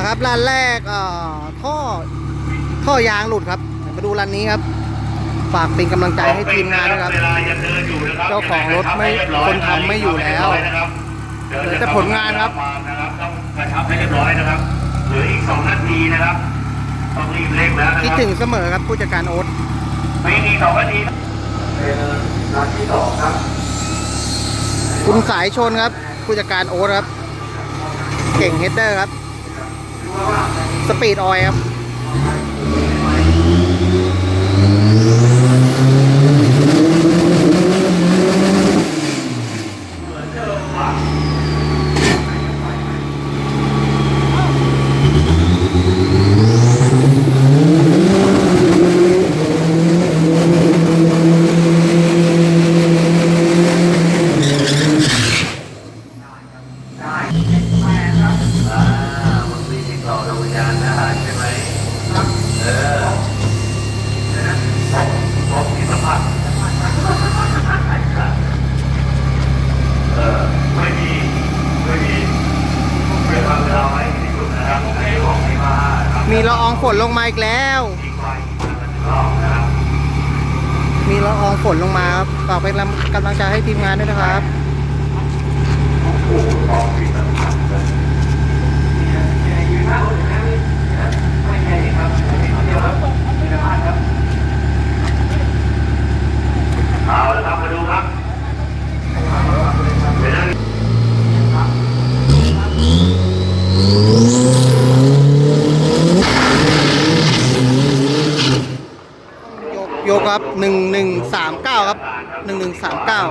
มาครับร้านแรกเอ่อท่อท่อยางหลุดครับมาดูร้านนี้ครับ ฝากเป็นกำลังใจให้ทีมงานด้วยครับเวลายังเดินอยู่นะครับเจ้าของรถไม่คนทำไม่อยู่แล้วเดี๋ยวเหลือแต่ผลงานครับนะครับต้องกระชับให้เรียบร้อยนะครับเหลืออีกสองนาทีนะครับต้องรีบเร่งแล้วนะคิดครับถึงเสมอครับผู้จัดการโอ๊ตไม่มีสองนาทีเป็นนาทีสองครับคุณสายชนครับ ผู้จัดการโอ๊ตครับ เก่งเฮดเดอร์ครับ สปีดออยครับอะ มีละอองฝนลงมาอีกแล้วอีกไว้รอบนะครับมีละอองฝนลงมาครับฝากเป็นกำลังใจให้ทีมงานด้วยนะครับ ยกครับหนึ่งหนึ่งสามเก้าครับหนึ่งหนึ่งสามเก้า